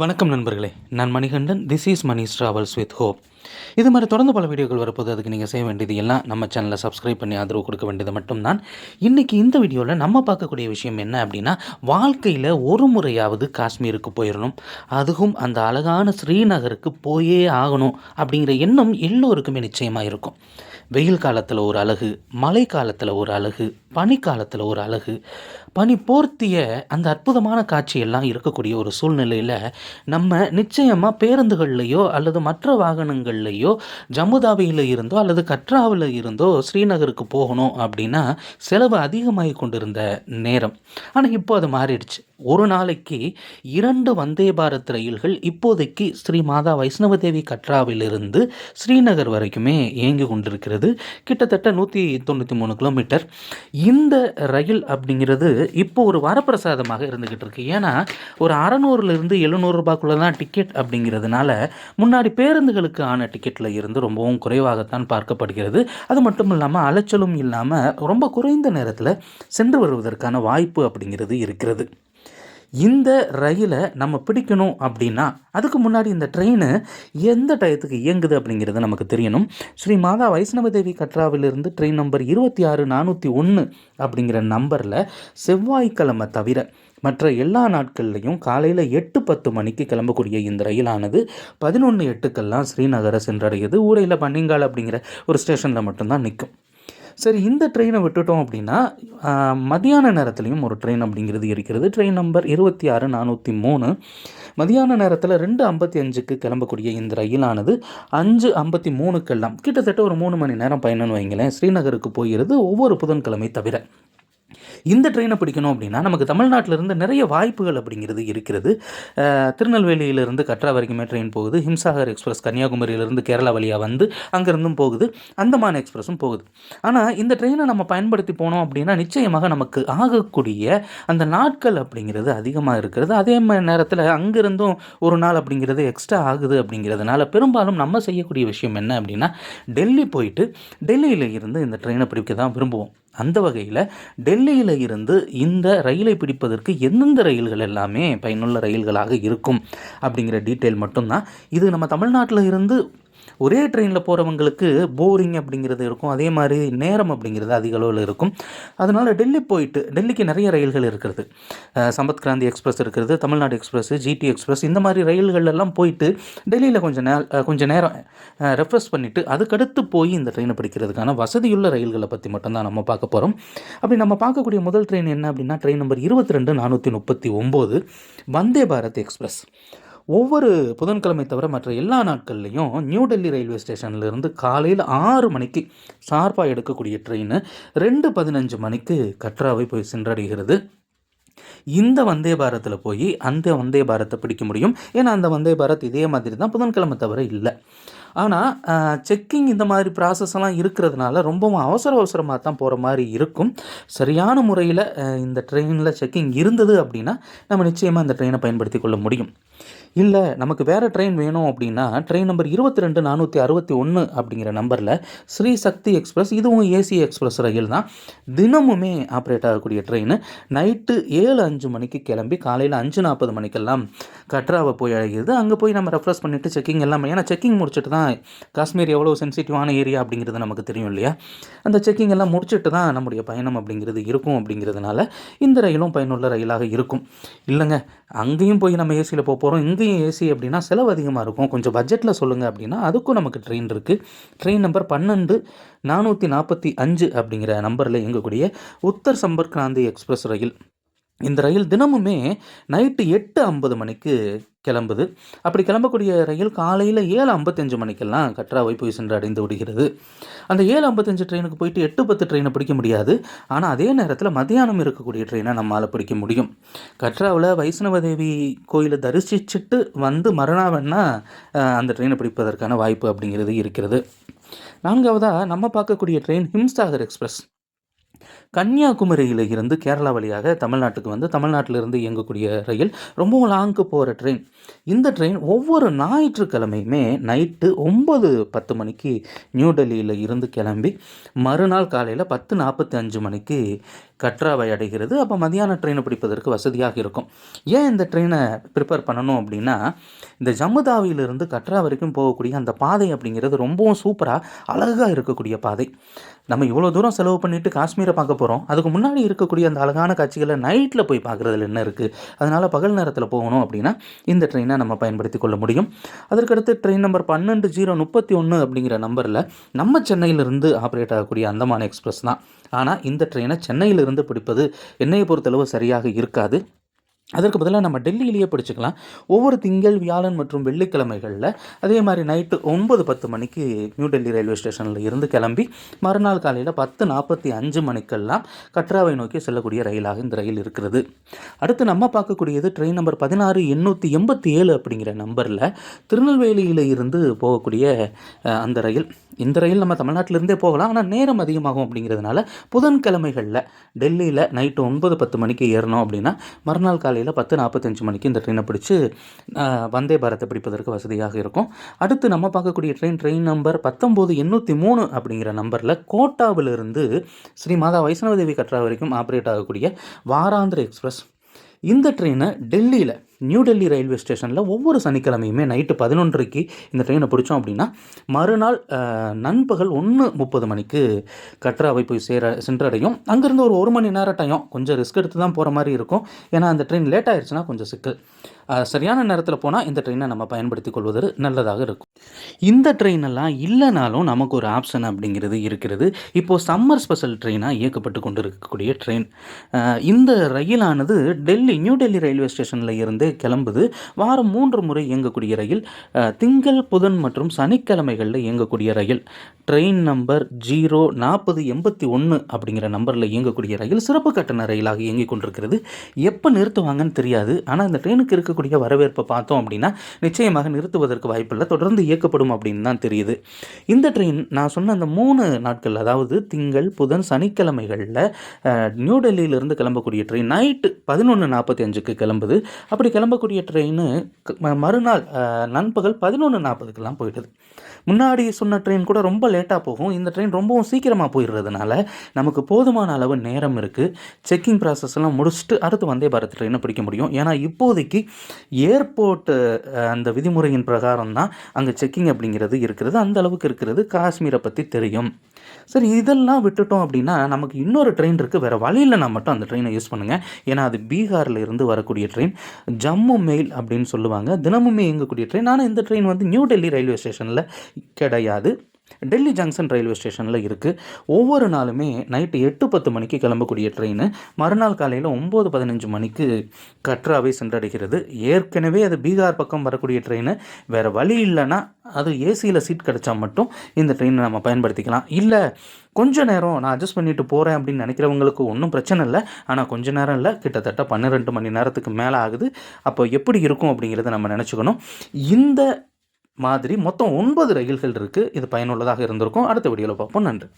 வணக்கம் நண்பர்களே. நான் Manikandan. This is Manis travels with hope இது மாதிரி தொடர்ந்து பல வீடியோக்கள் வரப்போது அதுக்கு நீங்கள் செய்ய வேண்டியது எல்லாம் நம்ம சேனலை சப்ஸ்கிரைப் பண்ணி ஆதரவு கொடுக்க வேண்டியது மட்டும்தான். இன்றைக்கி இந்த வீடியோவில் நம்ம பார்க்கக்கூடிய விஷயம் என்ன அப்படின்னா வாழ்க்கையில் ஒரு முறையாவது காஷ்மீருக்கு போயிடணும் அதுவும் அந்த அழகான ஸ்ரீநகருக்கு போயே ஆகணும் அப்படிங்கிற எண்ணம் எல்லோருக்குமே நிச்சயமாக இருக்கும். வெயில் காலத்தில் ஒரு அழகு மழை காலத்தில் ஒரு அழகு பனிக்காலத்தில் ஒரு அழகு பனி போர்த்திய அந்த அற்புதமான காட்சியெல்லாம் இருக்கக்கூடிய ஒரு சூழ்நிலையில் நம்ம நிச்சயமாக பேருந்துகள்லையோ அல்லது மற்ற வாகனங்கள்லையோ ஜம்முதாபியில் இருந்தோ அல்லது கட்ராவில் இருந்தோ ஸ்ரீநகருக்கு போகணும் அப்படின்னா செலவு அதிகமாகி கொண்டிருந்த நேரம். ஆனால் இப்போ அது மாறிடுச்சு. ஒரு நாளைக்கு இரண்டு வந்தே பாரத் ரயில்கள் இப்போதைக்கு ஸ்ரீ மாதா வைஷ்ணவ தேவி கட்ராவிலிருந்து ஸ்ரீநகர் வரைக்குமே இயங்கி கொண்டிருக்கிறது. கிட்டத்தட்ட நூற்றி தொண்ணூற்றி மூணு கிலோமீட்டர். இந்த ரயில் அப்படிங்கிறது இப்போ ஒரு வரப்பிரசாதமாக இருந்துக்கிட்டு இருக்கு. ஏன்னா ஒரு அறநூறுலேருந்து எழுநூறுபாக்குள்ளே தான் டிக்கெட் அப்படிங்கிறதுனால முன்னாடி பேருந்துகளுக்கு ஆன டிக்கெட்டில் இருந்து ரொம்பவும் குறைவாகத்தான் பார்க்கப்படுகிறது. அது மட்டும் இல்லாமல் அலைச்சலும் இல்லாமல் ரொம்ப குறைந்த நேரத்தில் சென்று வருவதற்கான வாய்ப்பு அப்படிங்கிறது இருக்கிறது. இந்த ரயிலை நம்ம பிடிக்கணும் அப்படின்னா அதுக்கு முன்னாடி இந்த ட்ரெயின் எந்த டயத்துக்கு இயங்குது அப்படிங்கிறது நமக்கு தெரியணும். ஸ்ரீ மாதா வைஷ்ணவ தேவி கட்ராவிலிருந்து ட்ரெயின் நம்பர் இருபத்தி ஆறு நானூற்றி ஒன்று அப்படிங்கிற நம்பரில் செவ்வாய்க்கிழமை தவிர மற்ற எல்லா நாட்கள்லையும் காலையில் எட்டு பத்து மணிக்கு கிளம்பக்கூடிய இந்த ரயிலானது பதினொன்று எட்டுக்கெல்லாம் ஸ்ரீநகரை சென்றடையுது. ஊரையில் பன்னிங்கால் அப்படிங்கிற ஒரு ஸ்டேஷனில் மட்டும்தான் நிற்கும். சரி இந்த ட்ரெயினை விட்டுட்டோம் அப்படின்னா மதியான நேரத்துலையும் ஒரு ட்ரெயின் அப்படிங்கிறது இருக்கிறது. ட்ரெயின் நம்பர் இருபத்தி ஆறு நானூற்றி மூணு. மதியான நேரத்தில் ரெண்டு ஐம்பத்தி அஞ்சுக்கு கிளம்பக்கூடிய இந்த ரயிலானது அஞ்சு ஐம்பத்தி மூணுக்கெல்லாம் கிட்டத்தட்ட ஒரு மூணு மணி நேரம் பயணம்னு வைங்களேன் ஸ்ரீநகருக்கு போகிறது ஒவ்வொரு புதன்கிழமை தவிர. இந்த ட்ரெயினை பிடிக்கணும் அப்படின்னா நமக்கு தமிழ்நாட்டிலிருந்து நிறைய வாய்ப்புகள் அப்படிங்கிறது இருக்கிறது. திருநெல்வேலியிலிருந்து கட்ரா வரைக்குமே ட்ரெயின் போகுது. ஹிம்சாகர் எக்ஸ்பிரஸ் கன்னியாகுமரியிலிருந்து கேரளா வழியாக வந்து அங்கேருந்தும் போகுது. அந்தமான் எக்ஸ்பிரஸும் போகுது. ஆனால் இந்த ட்ரெயினை நம்ம பயன்படுத்தி போனோம் அப்படின்னா நிச்சயமாக நமக்கு ஆகக்கூடிய அந்த நாட்கள் அப்படிங்கிறது அதிகமாக இருக்கிறது. அதே மாதிரி நேரத்தில் அங்கேருந்தும் ஒரு நாள் அப்படிங்கிறது எக்ஸ்ட்ரா ஆகுது அப்படிங்கிறதுனால பெரும்பாலும் நம்ம செய்யக்கூடிய விஷயம் என்ன அப்படின்னா டெல்லி போயிட்டு டெல்லியில் இருந்து இந்த ட்ரெயினை பிடிக்க தான் விரும்புவோம். அந்த வகையில் டெல்லியில் இருந்து இந்த ரயிலை பிடிப்பதற்கு எந்தெந்த ரயில்கள் எல்லாமே பயனுள்ள ரயில்களாக இருக்கும் அப்படிங்கிற டீட்டெயில் மட்டும்தான். இது நம்ம தமிழ்நாட்டில் இருந்து ஒரே ட்ரெயினில் போகிறவங்களுக்கு போரிங் அப்படிங்கிறது இருக்கும். அதே மாதிரி நேரம் அப்படிங்கிறது அதிக அளவில் இருக்கும். அதனால் டெல்லி போயிட்டு டெல்லிக்கு நிறைய ரயில்கள் இருக்கிறது. சம்பத் கிராந்தி எக்ஸ்பிரஸ் இருக்கிறது தமிழ்நாடு எக்ஸ்பிரஸ் ஜிடி எக்ஸ்பிரஸ் இந்த மாதிரி ரயில்கள் எல்லாம் போயிட்டு டெல்லியில் கொஞ்சம் நே கொஞ்சம் நேரம் ரெஃப்ரெஷ் பண்ணிவிட்டு அதுக்கடுத்து போய் இந்த ட்ரெயினை பிடிக்கிறதுக்கான வசதியுள்ள ரயில்களை பற்றி மட்டும்தான் நம்ம பார்க்க போகிறோம் அப்படி நம்ம பார்க்கக்கூடிய முதல் ட்ரெயின் என்ன அப்படின்னா ட்ரெயின் நம்பர் இருபத்தி ரெண்டு நானூற்றி முப்பத்தி ஒம்பது வந்தே பாரத் எக்ஸ்பிரஸ். ஒவ்வொரு புதன்கிழமை தவிர மற்ற எல்லா நாட்கள்லையும் நியூ டெல்லி ரயில்வே ஸ்டேஷன்லேருந்து காலையில் ஆறு மணிக்கு சார்பாக எடுக்கக்கூடிய ட்ரெயின் ரெண்டு பதினஞ்சு மணிக்கு கட்ராவை போய் சென்றடைகிறது. இந்த வந்தே பாரத்தில் போய் அந்த வந்தே பாரத்தை பிடிக்க முடியும். ஏன்னா அந்த வந்தே பாரத் இதே மாதிரி தான் புதன்கிழமை தவிர இல்லை. ஆனால் செக்கிங் இந்த மாதிரி ப்ராசஸ் எல்லாம் இருக்கிறதுனால ரொம்பவும் அவசர அவசரமாக தான் போகிற மாதிரி இருக்கும். சரியான முறையில் இந்த ட்ரெயினில் செக்கிங் இருந்தது அப்படின்னா நம்ம நிச்சயமாக இந்த ட்ரெயினை பயன்படுத்தி கொள்ள முடியும். இல்லை நமக்கு வேறு ட்ரெயின் வேணும் அப்படின்னா ட்ரெயின் நம்பர் இருபத்தி ரெண்டு நானூற்றி அறுபத்தி ஒன்று அப்படிங்கிற நம்பரில் ஸ்ரீ சக்தி எக்ஸ்பிரஸ் இதுவும் ஏசி எக்ஸ்பிரஸ் ரயில் தான். தினமுமே ஆப்ரேட் ஆகக்கூடிய ட்ரெயின் நைட்டு ஏழு அஞ்சு மணிக்கு கிளம்பி காலையில் அஞ்சு நாற்பது மணிக்கெல்லாம் கட்ராவை போய் அழகிது அங்கே போய் நம்ம ரெஃப்ரெஷ் பண்ணிவிட்டு செக்கிங் எல்லாம். ஏன்னா செக்கிங் முடிச்சுட்டு தான் காஷ்மீர் எவ்வளோ சென்சிட்டிவான ஏரியா அப்படிங்கிறது நமக்கு தெரியும் இல்லையா? அந்த செக்கிங் எல்லாம் முடிச்சுட்டு தான் நம்முடைய பயணம் அப்படிங்கிறது இருக்கும் அப்படிங்கிறதுனால இந்த ரயிலும் பயனுள்ள ரயிலாக இருக்கும். இல்லைங்க அங்கேயும் போய் நம்ம ஏசியில் போக போகிறோம் இங்கேயும் ஏசி அப்படின்னா செலவு அதிகமாக இருக்கும். கொஞ்சம் பட்ஜெட்டில் சொல்லுங்கள் அப்படின்னா அதுக்கும் நமக்கு ட்ரெயின் இருக்குது ட்ரெயின் நம்பர் பன்னெண்டு நானூற்றி நாற்பத்தி அஞ்சு அப்படிங்கிற நம்பரில் இயங்கக்கூடிய உத்தர் சம்பர்க் கிராந்தி எக்ஸ்பிரஸ் ரயில். இந்த ரயில் தினமுமே நைட்டு எட்டு ஐம்பது மணிக்கு கிளம்புது. அப்படி கிளம்பக்கூடிய ரயில் காலையில் ஏழு ஐம்பத்தஞ்சு மணிக்கெல்லாம் கட்ராவை போய் சென்று அடைந்து விடுகிறது. அந்த ஏழு ஐம்பத்தஞ்சு ட்ரெயினுக்கு போயிட்டு எட்டு பத்து ட்ரெயினை பிடிக்க முடியாது. ஆனால் அதே நேரத்தில் மதியானம் இருக்கக்கூடிய ட்ரெயினை நம்மளால் பிடிக்க முடியும். கட்ராவில் வைஷ்ணவதேவி கோயிலை தரிசிச்சுட்டு வந்து மறுநாள் அந்த ட்ரெயினை பிடிப்பதற்கான வாய்ப்பு அப்படிங்கிறது இருக்கிறது. நான்காவதாக நம்ம பார்க்கக்கூடிய ட்ரெயின் ஹிம்சாகர் எக்ஸ்பிரஸ். கன்னியாகுமரியில் இருந்து கேரளா வழியாக தமிழ்நாட்டுக்கு வந்து தமிழ்நாட்டிலிருந்து இயங்கக்கூடிய ரயில் ரொம்பவும் லாங்கு போகிற ட்ரெயின் இந்த ட்ரெயின் ஒவ்வொரு ஞாயிற்றுக்கிழமையுமே நைட்டு ஒம்பது பத்து மணிக்கு நியூ டெல்லியில் இருந்து கிளம்பி மறுநாள் காலையில் பத்து நாற்பத்தி அஞ்சு மணிக்கு கட்ராவை அடைகிறது. அப்போ மதியான ட்ரெயினை பிடிப்பதற்கு வசதியாக இருக்கும். ஏன் இந்த ட்ரெயினை ப்ரிப்பேர் பண்ணணும் அப்படின்னா இந்த ஜம்முதாவியிலிருந்து கட்ரா வரைக்கும் போகக்கூடிய அந்த பாதை அப்படிங்கிறது ரொம்பவும் சூப்பராக அழகாக இருக்கக்கூடிய பாதை. நம்ம இவ்வளோ தூரம் செலவு பண்ணிவிட்டு காஷ்மீரை பார்க்க போகிறோம் அதுக்கு முன்னாடி இருக்கக்கூடிய அந்த அழகான காட்சிகளை நைட்டில் போய் பார்க்குறதுல என்ன இருக்குது அதனால் பகல் நேரத்தில் போகணும் அப்படின்னா இந்த ட்ரெயினை நம்ம பயன்படுத்தி கொள்ள முடியும். அதற்கடுத்து ட்ரெயின் நம்பர் பன்னெண்டு ஜீரோ முப்பத்தி ஒன்று அப்படிங்கிற நம்பரில் நம்ம சென்னையிலிருந்து ஆப்ரேட் ஆகக்கூடிய அந்தமான எக்ஸ்பிரஸ் தான். ஆனால் இந்த ட்ரெயினை சென்னையிலிருந்து பிடிப்பது என்னையை பொறுத்தளவு சரியாக இருக்காது. அதற்கு பதிலாக நம்ம டெல்லியிலேயே படிச்சுக்கலாம். ஒவ்வொரு திங்கள் வியாழன் மற்றும் வெள்ளிக்கிழமைகளில் அதே மாதிரி நைட்டு ஒன்பது பத்து மணிக்கு நியூ டெல்லி ரயில்வே ஸ்டேஷனில் இருந்து கிளம்பி மறுநாள் காலையில் பத்து நாற்பத்தி அஞ்சு மணிக்கெல்லாம் கட்ராவை நோக்கி செல்லக்கூடிய ரயிலாக இந்த ரயில் இருக்கிறது. அடுத்து நம்ம பார்க்கக்கூடியது ட்ரெயின் நம்பர் பதினாறு எண்ணூற்றி எண்பத்தி ஏழு அப்படிங்கிற நம்பரில் திருநெல்வேலியில் இருந்து போகக்கூடிய அந்த ரயில். இந்த ரயில் நம்ம தமிழ்நாட்டிலிருந்தே போகலாம். ஆனால் நேரம் அதிகமாகும் அப்படிங்கிறதுனால புதன்கிழமைகளில் டெல்லியில் நைட்டு ஒன்பது பத்து மணிக்கு ஏறணும் அப்படின்னா மறுநாள் காலையில் பத்து நாற்பத்தஞ்சு மணிக்கு இந்த ட்ரெயினை பிடிச்சி வந்தே பாரத்தை பிடிப்பதற்கு வசதியாக இருக்கும். அடுத்து நம்ம பார்க்கக்கூடிய ட்ரெயின் ட்ரெயின் நம்பர் பத்தொம்போது எண்ணூற்றி மூணு அப்படிங்கிற நம்பரில் கோட்டாவிலிருந்து ஸ்ரீ மாதா வைஷ்ணவதேவி கட்ரா வரைக்கும் ஆப்ரேட் ஆகக்கூடிய வாராந்திர எக்ஸ்பிரஸ் இந்த ட்ரெயினை டெல்லியில் நியூ டெல்லி ரயில்வே ஸ்டேஷனில் ஒவ்வொரு சனிக்கிழமையுமே நைட்டு பதினொன்றரைக்கு இந்த ட்ரெயினை பிடிச்சோம் அப்படின்னா மறுநாள் நண்பகல் ஒன்று முப்பது மணிக்கு கட்ராவை போய் சேர சென்றடையும். அங்கேருந்து ஒரு ஒரு மணி நேரம் டைம் கொஞ்சம் ரிஸ்க் எடுத்து தான் போகிற மாதிரி இருக்கும். ஏன்னா அந்த ட்ரெயின் லேட் ஆயிடுச்சுன்னா கொஞ்சம் சிக்கல். சரியான நேரத்தில் போனால் இந்த ட்ரெயினை நம்ம பயன்படுத்தி கொள்வது நல்லதாக இருக்கும். இந்த ட்ரெயினெல்லாம் இல்லைனாலும் நமக்கு ஒரு ஆப்ஷன் அப்படிங்கிறது இருக்கிறது. இப்போது சம்மர் ஸ்பெஷல் ட்ரெயினாக இயக்கப்பட்டு கொண்டு இருக்கக்கூடிய ட்ரெயின் இந்த ரயிலானது டெல்லி நியூ டெல்லி ரயில்வே ஸ்டேஷனில் இருந்து கிளம்புது. வாரம் மூன்று முறை இயங்கக்கூடிய ரயில் திங்கள் புதன் மற்றும் சனிக்கிழமைகளில் இயங்கக்கூடிய ரயில். ட்ரெயின் நம்பர் ஜீரோ நாற்பது எண்பத்தி ஒன்று அப்படிங்கிற நம்பரில் இயங்கக்கூடிய ரயில் சிறப்பு கட்டண ரயிலாக இயங்கிக் கொண்டிருக்கிறது. எப்போ நிறுத்துவாங்கன்னு தெரியாது. ஆனால் இந்த ட்ரெயினுக்கு இருக்கக்கூடிய வரவேற்பை பார்த்தோம் அப்படின்னா நிச்சயமாக நிறுத்துவதற்கு வாய்ப்பில்லை தொடர்ந்து இயக்கப்படும் அப்படின்னு தான் தெரியுது. இந்த ட்ரெயின் நான் சொன்ன அந்த மூணு நாட்கள் அதாவது திங்கள் புதன் சனிக்கிழமைகளில் நியூ டெல்லியிலிருந்து கிளம்பக்கூடிய ட்ரெயின் நைட்டு பதினொன்று நாற்பத்தி அஞ்சுக்கு கிளம்புது. அப்படி கிளம்பக்கூடிய ட்ரெயின் மறுநாள் நண்பகல் பதினொன்று நாற்பதுக்கெல்லாம் போயிடுது முன்னாடி சொன்ன ட்ரெயின் கூட ரொம்ப லேட்டாக போகும். இந்த ட்ரெயின் ரொம்பவும் சீக்கிரமாக போயிடுறதுனால நமக்கு போதுமான அளவு நேரம் இருக்குது செக்கிங் ப்ராசஸ்லாம் முடிச்சுட்டு அடுத்து வந்தே பாரத் ட்ரெயினை பிடிக்க முடியும். ஏன்னா இப்போதைக்கு ஏர்போர்ட்டு அந்த விதிமுறையின் பிரகாரம் தான் அங்கே செக்கிங் அப்படிங்கிறது இருக்கிறது. அந்த அளவுக்கு இருக்கிறது. காஷ்மீரை பற்றி தெரியும். சரி இதெல்லாம் விட்டுட்டோம் அப்படின்னா நமக்கு இன்னொரு ட்ரெயின் இருக்குது வேறு வழியில் நான் மட்டும் அந்த ட்ரெயினை யூஸ் பண்ணுங்கள் ஏன்னா அது பீகாரில் இருந்து வரக்கூடிய ட்ரெயின் ஜம்மு மெயில் அப்படின்னு சொல்லுவாங்க. தினமுமே இயங்கக்கூடிய ட்ரெயின் ஆனால் இந்த ட்ரெயின் வந்து நியூ டெல்லி ரயில்வே ஸ்டேஷனில் கிடையாது. டெல்லி ஜங்ஷன் ரயில்வே ஸ்டேஷனில் இருக்குது ஒவ்வொரு நாளுமே நைட்டு எட்டு பத்து மணிக்கு கிளம்பக்கூடிய ட்ரெயின் மறுநாள் காலையில் ஒம்பது பதினஞ்சு மணிக்கு கட்ராவை சென்றடைகிறது. ஏற்கனவே அது பீகார் பக்கம் வரக்கூடிய ட்ரெயின். வேறு வழி இல்லைன்னா அது ஏசியில் சீட் கிடச்சா மட்டும் இந்த ட்ரெயினை நம்ம பயன்படுத்திக்கலாம். இல்லை கொஞ்ச நேரம் நான் அட்ஜஸ்ட் பண்ணிட்டு போகிறேன் அப்படின்னு நினைக்கிறவங்களுக்கு ஒன்றும் பிரச்சனை இல்லை. ஆனால் கொஞ்ச நேரம் இல்லை கிட்டத்தட்ட பன்னிரெண்டு மணி நேரத்துக்கு மேலே ஆகுது. அப்போ எப்படி இருக்கும் அப்படிங்கிறத நம்ம நினச்சிக்கணும். இந்த மாதிரி மொத்தம் ஒன்பது ரயில்கள் இருக்குது இது பயனுள்ளதாக இருந்திருக்கும். அடுத்த வீடியோவில் பார்ப்போம். நன்றி.